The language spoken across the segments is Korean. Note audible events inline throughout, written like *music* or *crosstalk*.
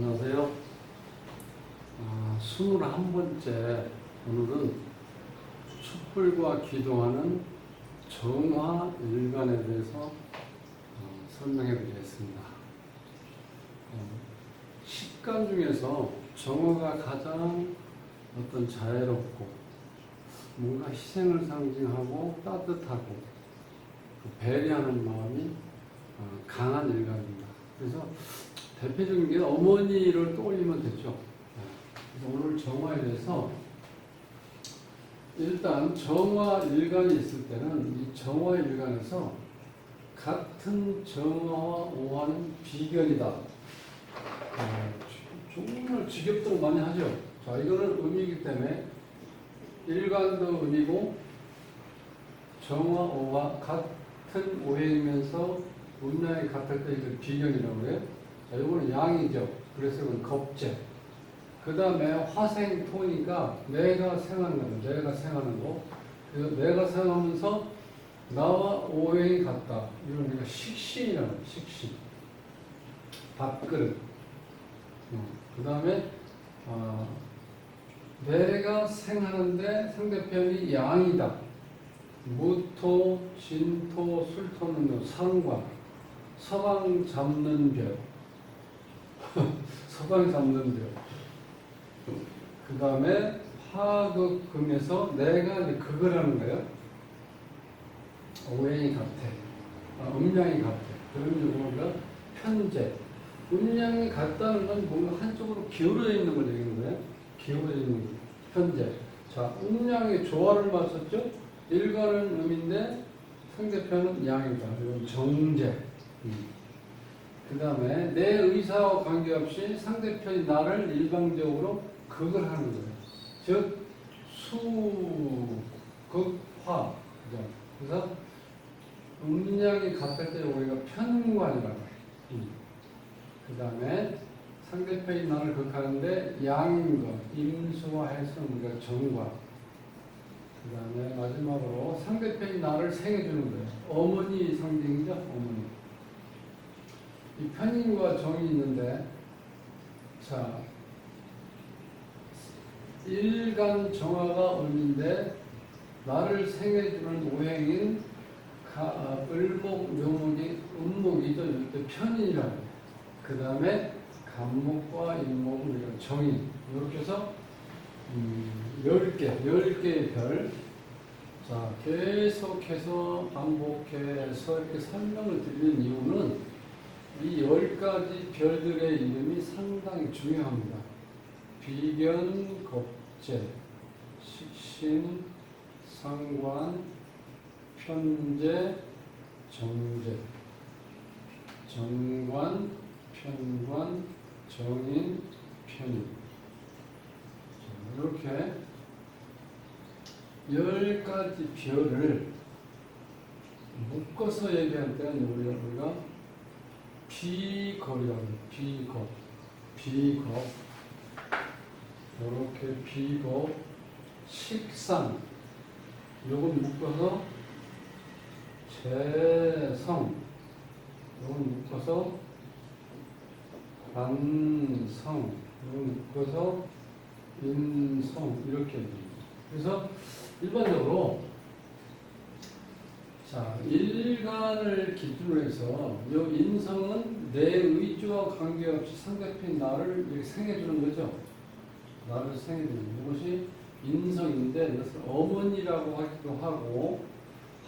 안녕하세요. 아, 21번째 오늘은 촛불과 기도하는 정화 일간에 대해서 어, 설명해 드리겠습니다. 어, 식간 중에서 정화가 가장 어떤 자애롭고 뭔가 희생을 상징하고 따뜻하고 그 배려하는 마음이 어, 강한 일간입니다. 그래서 대표적인 게 어머니를 떠올리면 되죠. 오늘 정화에 대해서 일단 정화 일간이 있을 때는 이 정화 일간에서 같은 정화와 오화는 비견이다. 어, 정말 지겹도록 많이 하죠. 자, 이거는 의미이기 때문에 일간도 의미고 정화, 오화 같은 오해이면서 문양이 같을 때 이걸 비견이라고 그래요. 자, 이거는 양이죠. 그래서 이건 겁제. 그 다음에 화생토니까 내가 생하는 거, 내가 생하는 거. 그래서 내가 생하면서 나와 오행이 같다. 이런 우리가 식신이라고 해요. 식신. 밥그릇. 그 다음에 어, 내가 생하는데 상대편이 양이다. 무토, 진토, 술토는 상관. 서방 잡는 별. 서방 잡는 별. 그 다음에 화극금에서 내가 이제 그거라는 거예요. 오행이 같아. 아, 음양이 같아. 그러면 우리가 편제. 음양이 같다는 건 뭔가 한쪽으로 기울어져 있는 걸 얘기하는 거예요. 기울어져 있는 거. 편제. 자, 음양의 조화를 맞췄죠? 일가는 음인데 상대편은 양이다. 이건 정제. 그 다음에 내 의사와 관계없이 상대편이 나를 일방적으로 극을 하는 거예요. 즉, 수, 극, 화. 그죠? 그래서 음량이 같을 때 우리가 편관이라고 해요. 그 다음에 상대편이 나를 극하는데 것, 임수와 해서 우리가 정관. 그 다음에 마지막으로 상대편이 나를 생해주는 거예요. 어머니 상징이죠, 어머니. 이 편인과 정이 있는데, 자, 일간 정화가 을인데, 나를 생해주는 오행인 가, 아, 을목, 묘목이 음목이죠. 이때 편인이라고. 그 다음에 간목과 인목은 우리가 정인. 이렇게 해서 음, 10개, 10개의 별. 자, 계속해서 반복해서 이렇게 설명을 드리는 이유는 이 10가지 별들의 이름이 상당히 중요합니다. 비견, 겁재, 식신, 상관, 편재, 정재, 정관, 편관, 정인, 편인. 자, 이렇게 열 가지 별을 묶어서 얘기할 때는 우리가 해요. 비겁. 비겁. 이렇게 비겁. 식상. 요건 묶어서 재성. 요건 묶어서 관성. 요건 묶어서 인성. 이렇게. 그래서 일반적으로 자 일간을 기준으로 해서 이 인성은 내 의지와 관계없이 상대편 나를 생해주는 거죠. 나를 생해주는 이것이 인성인데 이것을 어머니라고 하기도 하고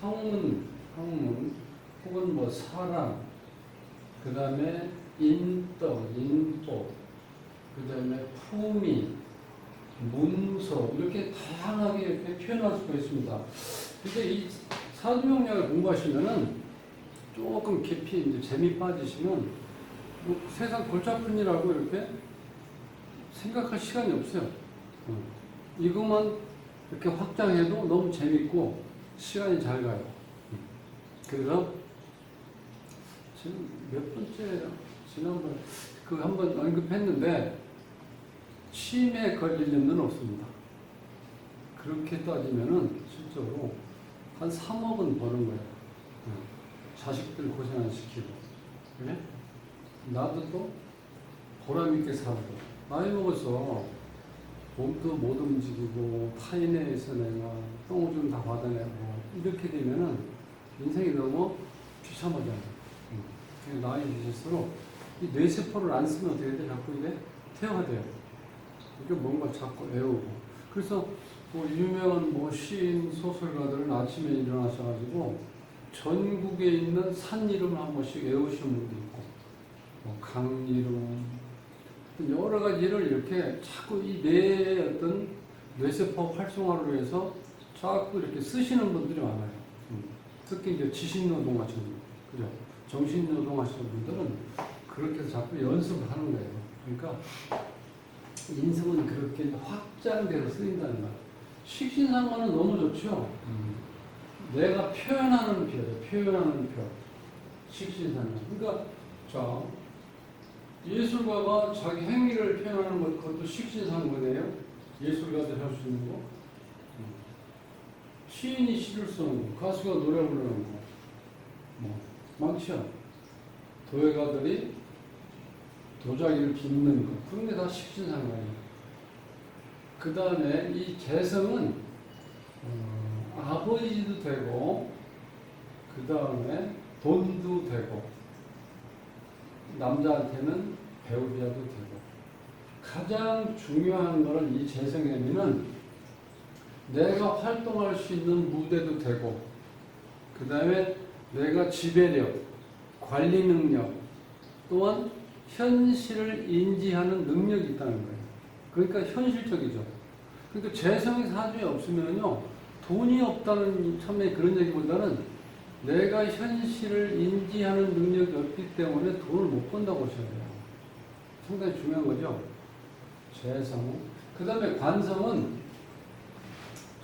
학문, 학문 혹은 뭐 사랑 그 다음에 인덕, 인복 그 다음에 품위 문서 이렇게 다양하게 이렇게 표현할 수가 있습니다. 근데 이 사주명략을 공부하시면은 조금 깊이 이제 재미 빠지시면 뭐 세상 골치 아픈 일하고 이렇게 생각할 시간이 없어요. 어. 이것만 이렇게 확장해도 너무 재밌고 시간이 잘 가요. 그래서 지금 몇 번째예요? 지난번 그 한 번 언급했는데 치매에 걸릴 일은 없습니다. 그렇게 따지면은 실제로 한 3억은 버는. 어. 자식들 고생 안 시키고. 그래? 나도 또 보람있게 살고 나이 먹어서 몸도 못 움직이고 타인에서 내가 똥좀다 받아내고 이렇게 되면은 인생이 너무 비참하잖아요. 음. 나이 드실수록 이 뇌세포를 안 쓰면 어떻게 돼? 자꾸 이게 퇴화가 돼요. 이게 뭔가 자꾸 애우고. 그래서 뭐 유명한 뭐 시인, 소설가들은 아침에 일어나셔가지고 전국에 있는 산 이름을 한 번씩 외우시는 분도 있고, 뭐 강 이름, 여러 가지를 이렇게 자꾸 이 뇌의 어떤 뇌세포 활성화를 위해서 자꾸 이렇게 쓰시는 분들이 많아요. 음. 특히 이제 지식노동 하시는 분, 그죠? 정신노동 하시는 분들은 그렇게 자꾸 연습을 하는 거예요. 그러니까 인성은 그렇게 확장돼서 쓰인다는 거야. 식신상관은 너무 좋죠. 내가 표현하는 표죠. 표현하는 표. 식신상관. 그러니까 자 예술가가 자기 행위를 표현하는 것 그것도 식신상관이에요. 예술가들 할수 있는 거. 음. 시인이 시를 쓰는 거, 가수가 노래 부르는 거, 뭐 많죠. 도예가들이 도자기를 빚는 거 그런 게 다 식신상관이에요. 그 다음에 이 재성은 어, 아버지도 되고 그 다음에 돈도 되고 남자한테는 배우자도 되고 가장 중요한 거는 이 재성에는 내가 활동할 수 있는 무대도 되고 그 다음에 내가 지배력, 관리 능력 또한 현실을 인지하는 능력이 있다는 거예요. 그러니까 현실적이죠. 그러니까 재성이 사주에 없으면요 돈이 없다는 처음에 그런 얘기보다는 내가 현실을 인지하는 능력이 없기 때문에 돈을 못 번다고 하셔야 돼요. 상당히 중요한 거죠. 재성. 그 다음에 관성은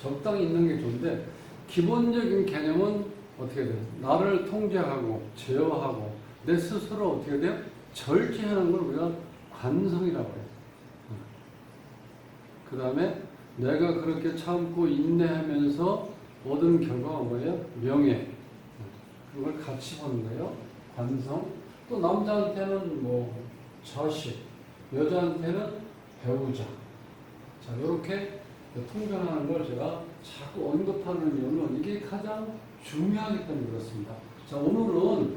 적당히 있는 게 좋은데 기본적인 개념은 어떻게 돼요? 나를 통제하고 제어하고 내 스스로 어떻게 돼요? 절제하는 걸 우리가 관성이라고 해요. 그 다음에 내가 그렇게 참고 인내하면서 얻은 결과가 뭐예요? 명예. 그걸 같이 보는 거예요. 관성. 또 남자한테는 뭐 자식, 여자한테는 배우자. 자, 이렇게 통변하는 걸 제가 자꾸 언급하는 이유는 이게 가장 중요하기 때문에 그렇습니다. 자, 오늘은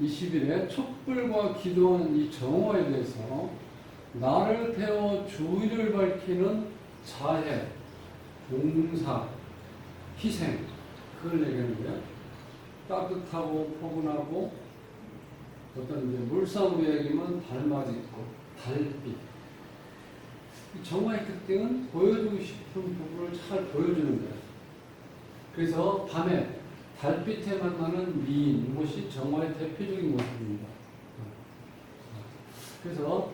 20일에 촛불과 기도하는 이 정화에 대해서 나를 태워 주의를 밝히는 자해, 봉사, 희생 그걸 얘기하는 거예요. 따뜻하고 포근하고 어떤 이제 물상으로 얘기하면 달맞이 있고 달빛. 이 정화의 특징은 보여주고 싶은 부분을 잘 보여주는 거예요. 그래서 밤에 달빛에 만나는 미인 이것이 정화의 대표적인 모습입니다. 그래서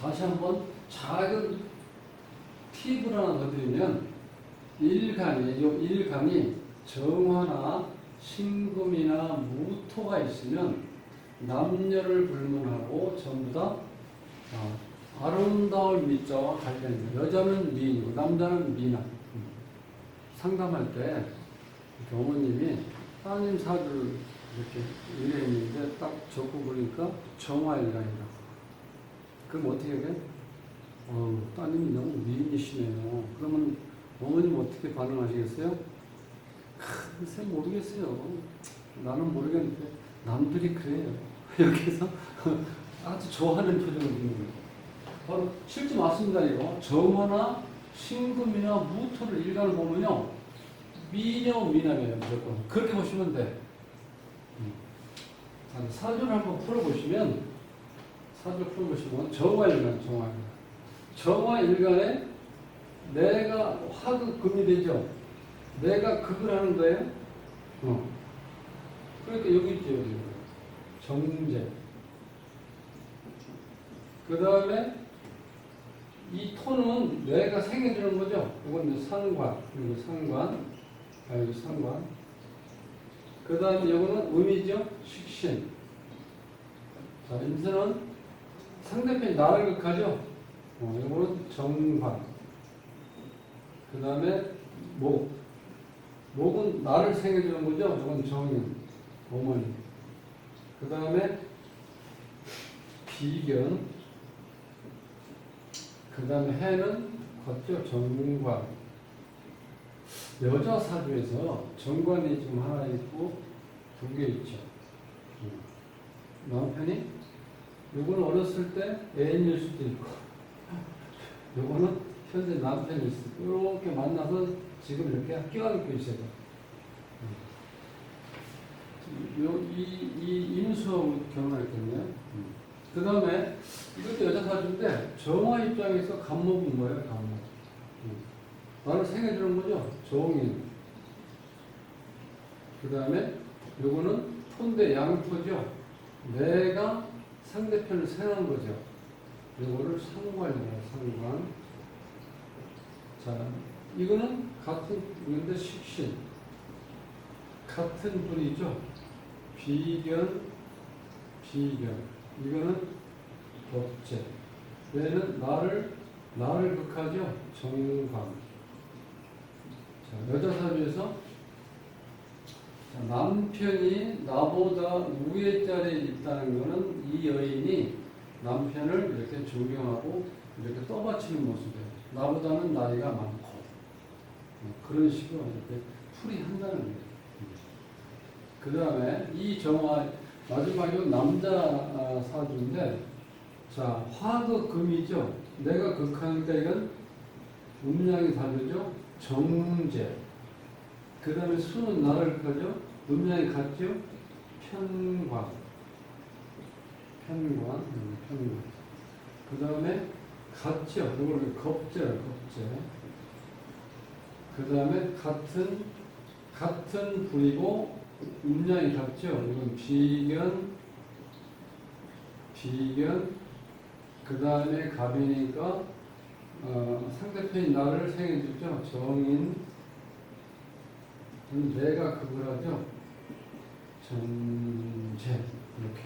다시 한번 작은 팁을 하나 더 드리면 일간이 이 일간이 정화나 신금이나 무토가 있으면 남녀를 불문하고 전부 다 어, 아름다울 미자와 관련돼요. 여자는 미인이고 남자는 미남. 상담할 때 어머님이 따님 사주를 이렇게 일했는데 딱 적고 보니까 정화일간이라고. 그럼 어떻게 돼? 어, 따님이 너무 미인이시네요. 그러면 어머님 어떻게 반응하시겠어요? 글쎄 모르겠어요. 나는 모르겠는데 남들이 그래요. *laughs* 해서 *laughs* 아주 좋아하는 표정을 짓는 거예요. 바로 실제 맞습니다 이거. 정화나 신금이나 무토를 일간을 보면요. 미녀 미남이에요 무조건. 그렇게 보시면 돼. 음. 자, 사주를 한번 풀어보시면 사주를 풀어보시면 정화일간 정화일간 정화일간에 내가 화극 금이 되죠. 내가 극을 하는 거예요. 어. 그러니까 여기 있죠 정제. 그 다음에 이 톤은 뇌가 생겨주는 거죠. 이건 상관, 그리고 상관, 아, 여기 상관. 그 다음에 이거는 음이죠. 식신. 자, 임수는 상대편이 나를 극하죠. 어, 이거는 정관. 그 다음에 목. 목은 나를 생겨주는 거죠. 이건 정인, 어머니. 그 다음에 비견, 그 다음에 해는 걷죠 정관. 여자 사주에서 정관이 지금 하나 있고 두 개 있죠. 음. 남편이 요거는 어렸을 때 애인일 수도 있고 요거는 현재 남편일 수도 있고 이렇게 만나서 지금 이렇게 끼어있고 있어요. 음. 요, 이, 이 임수하고 결혼했거든요. 그 다음에 이것도 여자 사주인데 정화 입장에서 간목은 뭐예요? 간목. 음. 나를 생해 주는 거죠. 정인. 그 다음에 요거는 톤대 양토죠. 내가 상대편을 생한 거죠. 요거를 상관이에요. 상관. 자, 이거는 같은 근데 식신. 같은 분이죠. 비견, 비견. 이거는 법제. 얘는 나를 나를 극하죠. 정관. 자, 여자 사주에서 자, 남편이 나보다 위에 자리에 있다는 것은 이 여인이 남편을 이렇게 존경하고 이렇게 떠받치는 모습이에요. 나보다는 나이가 많고 네, 그런 식으로 이렇게 풀이한다는 거예요. 그 다음에 이 정화 마지막에 남자 아, 사주인데 자 화가 금이죠. 내가 극하니까 이건 음양이 다르죠. 정제. 그 다음에 수는 나를 가죠. 음양이 같죠. 편관. 편관. 음, 편관. 그 다음에 같죠. 이걸 겁제요. 겁제. 그 다음에 같은 같은 부이고 음양이 같죠. 이건 비견, 비견. 그 다음에 갑이니까 어, 상대편이 나를 생해주죠. 정인. 그럼 내가 그걸 하죠. 정제. 이렇게.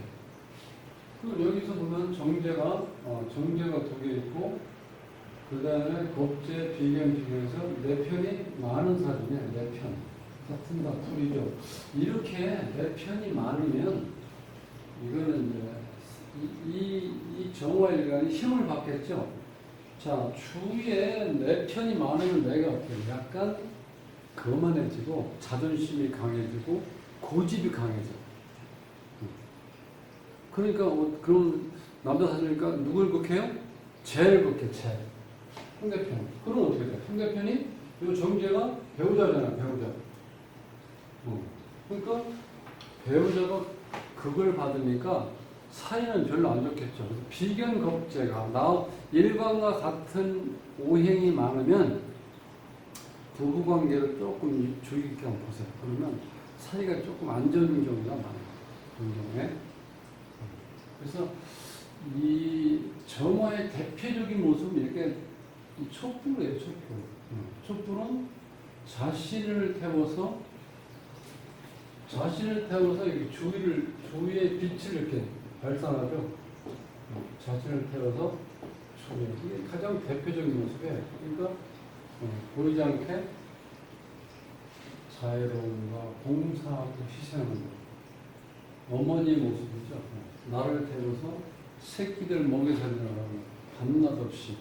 그리고 여기서 보면 정제가, 어, 정제가 두 개 있고, 그 다음에 겁제, 비견, 비견에서 내 편이 많은 사주네. 내 편. 같은 다 풀이죠. 이렇게 내 편이 많으면, 이거는 이제, 이, 이, 이 정화일간이 힘을 받겠죠. 자, 주위에 내 편이 많으면 내가 어때요? 약간 거만해지고 자존심이 강해지고 고집이 강해져. 그러니까 어, 그런 남자 사주니까 누굴 극해요? 쟤를 극해, 쟤. 상대편. 그럼 어떻게 돼? 상대편이 이 정제가 배우자잖아, 배우자. 어. 그러니까 배우자가 극을 받으니까 사이는 별로 안 좋겠죠. 그래서 비견 겁제가 나 일반과 같은 오행이 많으면 부부 관계를 조금 주의 깊게 한번 보세요. 그러면 사이가 조금 안 좋은 경우가 많아요. 그런 경우에. 그래서 이 정화의 대표적인 모습은 이렇게 이 촛불이에요, 촛불. 음, 촛불은 자신을 태워서 자신을 태워서 이렇게 주위를 주위의 빛을 이렇게 발산하죠. 음, 자신을 태워서 주위 이게 가장 대표적인 모습이에요. 그러니까 어, 보이지 않게 자애로움과 봉사하고 희생하는 것. 어머니의 모습이죠. 어, 나를 태워서 새끼들 먹여 살리느라고 밤낮 없이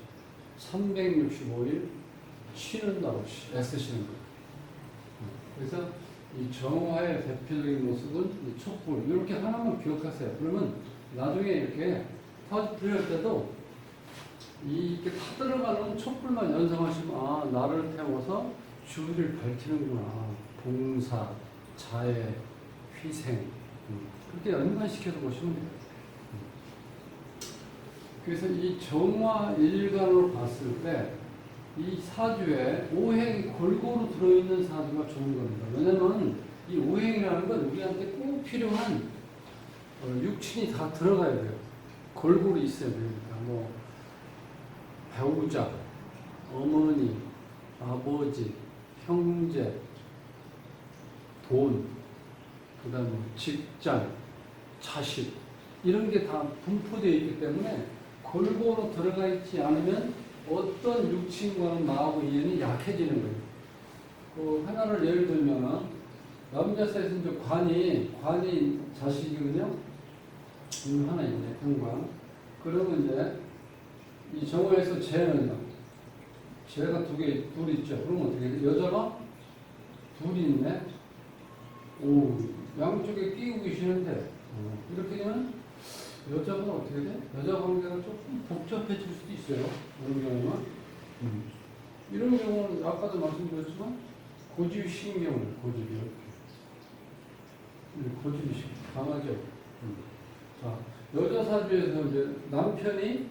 365일 쉬는 날 없이 애쓰시는. 어, 그래서 이 정화의 대표적인 모습은 이 촛불 이렇게 하나만 기억하세요. 그러면 나중에 이렇게 터뜨릴 때도 이 이렇게 타들어가는 촛불만 연상하시면 아 나를 태워서 주위를 밝히는구나 봉사 자애 희생 음, 그렇게 연관시켜서 보시면 돼요. 음. 그래서 이 정화 일간으로 봤을 때 이 사주에 오행이 골고루 들어있는 사주가 좋은 겁니다. 왜냐면 이 오행이라는 건 우리한테 꼭 필요한 어, 육친이 다 들어가야 돼요. 골고루 있어야 됩니다. 뭐 배우자, 어머니, 아버지, 형제, 돈, 그 다음에 직장, 자식 이런 게 다 분포되어 있기 때문에 골고루 들어가 있지 않으면 어떤 육친과는 나하고 인연이 약해지는 거예요. 그 하나를 예를 들면은 남자 셋은 이제 관이 관이 자식이거든요. 음, 하나 있네, 평관. 그러면 이제 이 정화에서 재는요. 재가 두 개, 둘 있죠. 그럼 어떻게 돼? 여자가 둘이 있네. 오, 양쪽에 끼고 계시는데 이렇게 되면 여자가 어떻게 돼? 여자 관계가 조금 복잡해질 수도 있어요. 이런 경우는. 이런 경우는 아까도 말씀드렸지만 고집 신경을 고집이 이렇게. 이 고집이 신- 강하죠. 자, 여자 사주에서 이제 남편이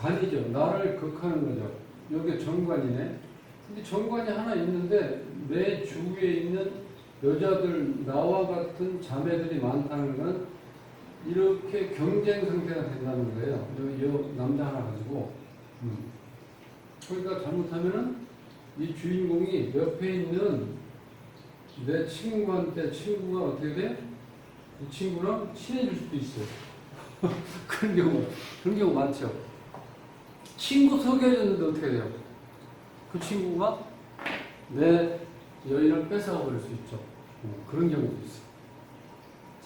관이죠. 나를 극하는 거죠. 여기 정관이네. 근데 정관이 하나 있는데 내 주위에 있는 여자들 나와 같은 자매들이 많다는 건 이렇게 경쟁 상태가 된다는 거예요. 여, 여 남자 하나 가지고. 음. 그러니까 잘못하면은 이 주인공이 옆에 있는 내 친구한테 친구가 어떻게 돼? 이 친구랑 친해질 수도 있어요. *laughs* 그런 경우, 그런 경우 많죠. 친구 소개해줬는데 어떻게 돼요? 그 친구가 내 여인을 뺏어가 버릴 수 있죠. 어, 그런 경우도 있어요.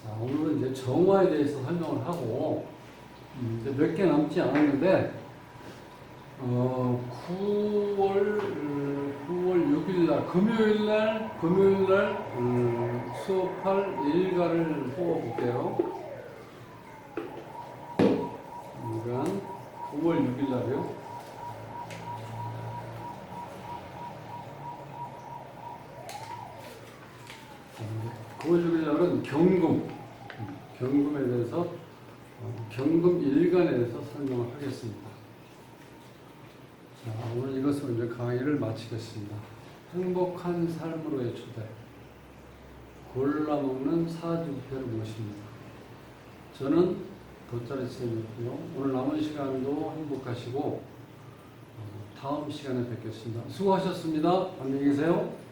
자, 오늘은 이제 정화에 대해서 설명을 하고, 음, 이제 몇 개 남지 않았는데, 어, 9월, 9월 6일 날, 금요일 날, 금요일 날, 음, 수업할 일과를 뽑아볼게요. 일간 9월 6일 날이요. 어, 9월 6일 날은 경금, 음, 경금에 대해서, 어, 경금 일간에 대해서 설명을 하겠습니다. 자, 오늘 이것으로 이제 강의를 마치겠습니다. 행복한 삶으로의 초대. 골라먹는 사주표를 모십니다. 저는 돗자리 쌤이었고요. 오늘 남은 시간도 행복하시고 어, 다음 시간에 뵙겠습니다. 수고하셨습니다. 안녕히 계세요.